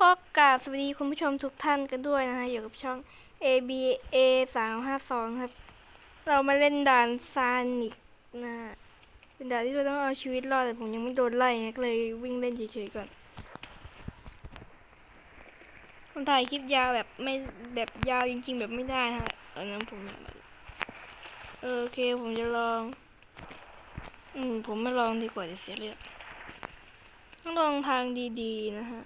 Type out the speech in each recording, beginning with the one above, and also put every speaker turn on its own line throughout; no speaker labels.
ก็กราบสวัสดีคุณผู้ชมทุกท่านกันด้วยนะฮะอยู่กับช่อง ABA 3 5 2ครับ เรามาเล่นด่านซานิกนะฮะเป็นด่านที่เราต้องเอาชีวิตรอดแต่ผมยังไม่โดนไล่นะก็เลยวิ่งเล่นเฉยๆก่อนผมถ่ายคลิปยาวแบบไม่แบบยาวจริงๆแบบไม่ได้ฮะเออนั้นผมโอเคผมจะลอง อืมผมไม่ลองดีกว่าจะเสียเลือดต้องลองทางดีๆนะฮะ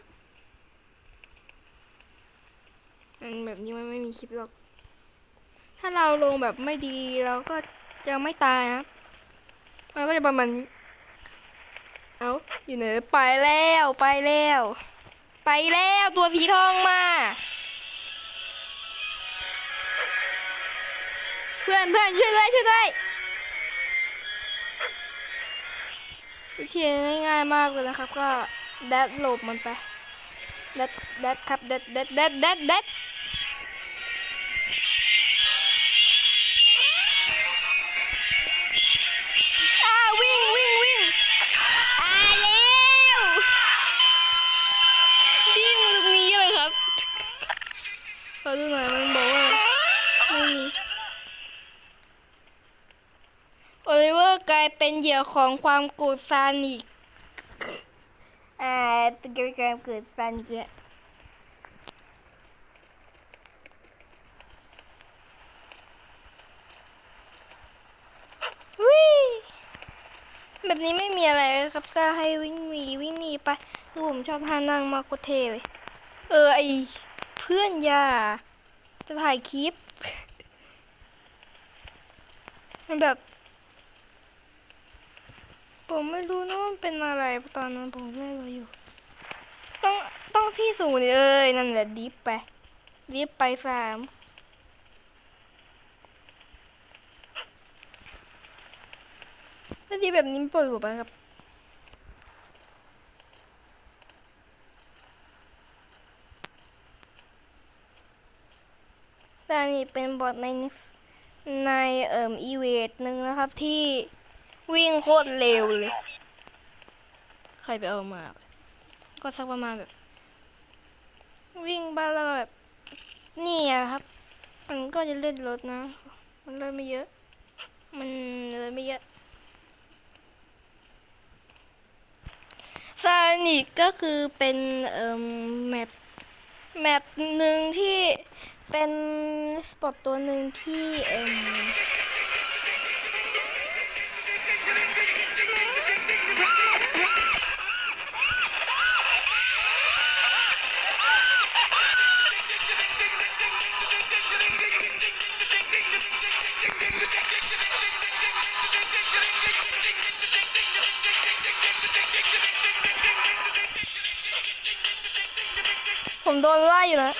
อันแบบนี้มันไม่มีคลิปหรอก ถ้าเราลงแบบไม่ดีเราก็จะไม่ตายนะครับมันก็จะประมาณนี้ เอาอยู่ไหนไปแล้วไปแล้ว ไปแล้วตัวสีทองมา เพื่อนเพื่อนช่วยด้วยช่วยด้วยวิธีง่ายๆมากเลยนะครับ ก็แดดหลบมันไปแดดแดดครับแดดแดดแดดแดดแดด โอลิเวอร์กลายเป็นเหยื่อของความกรธซานิกอ่าตะเกียบการกิดซานิกเนี่ยวิ่งแบบนี้ไม่มีอะไรเลยครับก็ให้วิ่งหนีวิ่งหนีไปคือผมชอบท่านั่งมากโคตรเทเลย เออไอเพื่อนยาจะถ่ายคลิป มันแบบ ผมไม่รู้นะว่ามันเป็นอะไรตอนนั้นผมเล่นเราอยู่ ต้องต้องที่สูงเลยนั่นแหละดิฟไปดิฟไปสามถ้าดีแบบนี้ปวดหัวไปครับแต่นี่เป็นบอทในในเอ่ออีเวทหนึ่งนะครับที่ วิ่งโคตรเร็วเลย ใครไปเอามา ก็สักประมาณแบบ วิ่งบ้านแล้วแบบ นี่อะครับ มันก็จะเลื่อนรถนะ มันเลยไม่เยอะ มันเลยไม่เยอะซานิกก็คือเป็นเอ่อแมปแมปหนึ่งที่เป็นสปอตตัวหนึ่งที่เอ่ม ผมโดนไล่อยู่นะ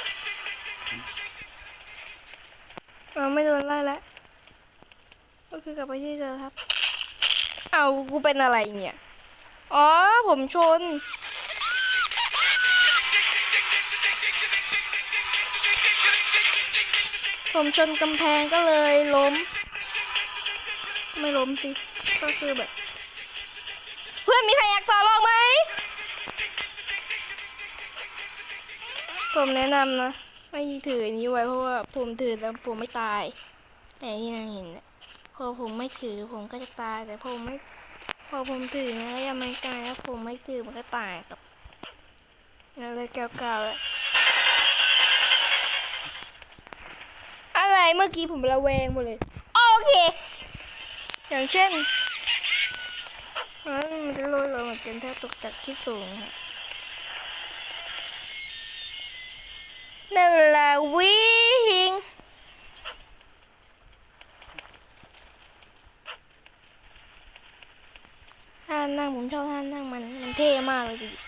เราไม่โดนไล่แล้วก็คือกลับไปที่เดิมครับ เอากูเป็นอะไรเนี่ย อ๋อ ผมชน ผมชนกำแพงก็เลยล้ม ไม่ล้มสิ ก็คือแบบ เพื่อนมีใครอยากต่อรองไหม ผมแนะนำนะ ไม่ถืออันนี้ไว้เพราะว่าผมถือแล้วผมไม่ตาย แต่ที่นางเห็นพอผมไม่ถือผมก็จะตาย แต่ผมไม่ พอผมถือนะยังไม่ตายแล้วผมไม่ถือมันก็ตายครับนั่นเก่าๆเลยอะไรเมื่อกี้ผมระแวงหมดเลย โอเค อย่างเช่นมันจะลดเราเหมือนกันถ้าตกจากที่สูงฮะ นั่นแหละวิ่งท่านั่งผมชอบท่านั่งมันมันเท่มากเลยดูดิ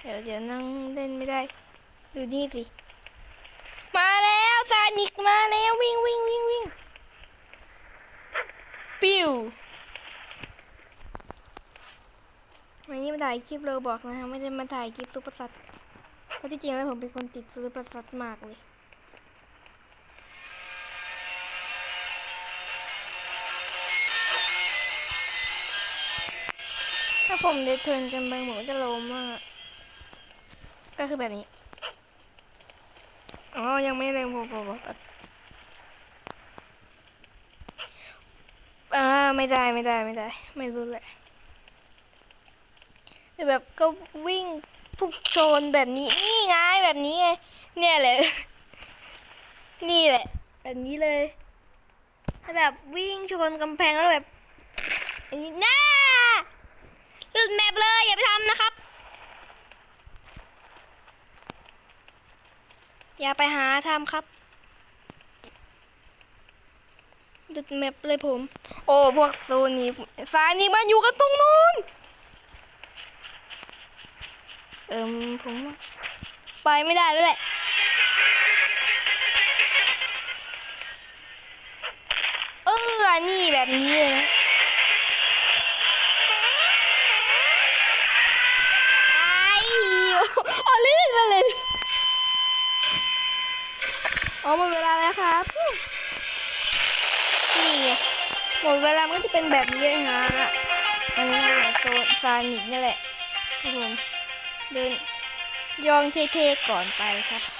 เดี๋ยวเดี๋ยวนั่งเล่นไม่ได้ ดูนี่สิ มาแล้วซานิกมาแล้ววิ่งวิ่งวิ่งวิ่งปิ้ววันนี้มาถ่ายคลิปเราบอกนะคะไม่ได้มาถ่ายคลิปซุปเปอร์ซัตเพ ราะที่จริงแล้วผมเป็นคนติดซื้อประสัดมากเลยถ้าผมเดทเทิร์นกันไปผมก็จะโลมากก็คือแบบนี้ อ๋อ ยังไม่เร็วพอพอพออ่าไม่ได้ไม่ได้ไม่ได้ ไม่รู้แหละแต่แบบก็วิ่ง พุ่งชนแบบนี้นี่ไงแบบนี้ไงเนี่ยแหละนี่แหละ แบบนี้เลยถ้าแบบวิ่งชนกำแพงแล้วแบบอันนี้น่าหลุดแมปเลยอย่าไปทำนะครับ อย่าไปหาทำครับหลุดแมปเลยผม โอ้พวกโซนนี้สายนี้มันอยู่กันตรงนู้น เอิมผมไปไม่ได้แล้วแหละเออนี่แบบนี้เลยนะไอ้โอ้ลื่นมาเลยอ๋อหมดเวลาแล้วครับนี่หมดเวลามันก็จะเป็นแบบนี้เลยฮะอันนี้แหละโซนซานิกนี่แหละครับผม เดินยองเท่ๆก่อนไปครับ